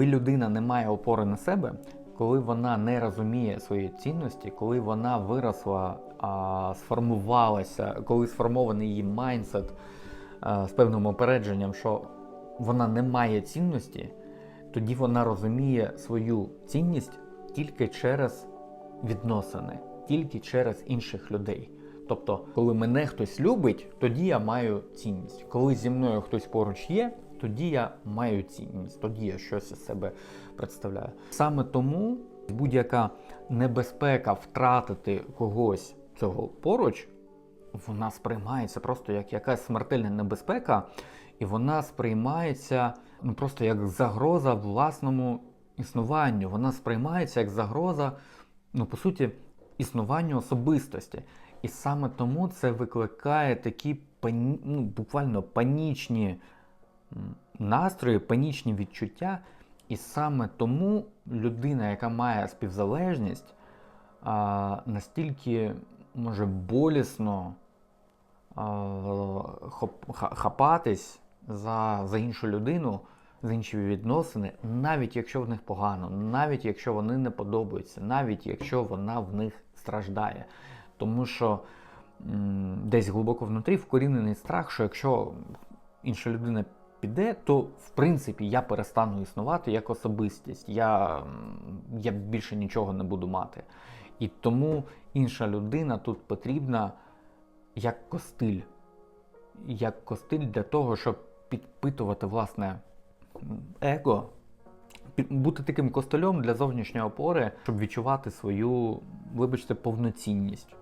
Коли людина не має опори на себе, коли вона не розуміє свої цінності, коли вона виросла, а, сформувалася, коли сформований її майндсет з певним опередженням, що вона не має цінності, тоді вона розуміє свою цінність тільки через відносини, тільки через інших людей. Тобто, коли мене хтось любить, тоді я маю цінність. Коли зі мною хтось поруч є, тоді я маю цінність, тоді я щось із себе представляю. Саме тому будь-яка небезпека втратити когось цього поруч, вона сприймається просто як якась смертельна небезпека, і вона сприймається ну просто як загроза власному існуванню. Вона сприймається як загроза, ну по суті, існуванню особистості. І саме тому це викликає такі ну, буквально панічні настрої, панічні відчуття. І саме тому людина, яка має співзалежність, настільки може болісно хапатись за, за іншу людину, за інші відносини, навіть якщо в них погано, навіть якщо вони не подобаються, навіть якщо вона в них страждає. Тому що десь глибоко внутрі вкорінений страх, що якщо інша людина піде, то в принципі я перестану існувати як особистість. Я, я більше нічого не буду мати. І тому інша людина тут потрібна як костиль. Як костиль для того, щоб підпитувати власне его, бути таким костелем для зовнішньої опори, щоб відчувати свою, вибачте, повноцінність.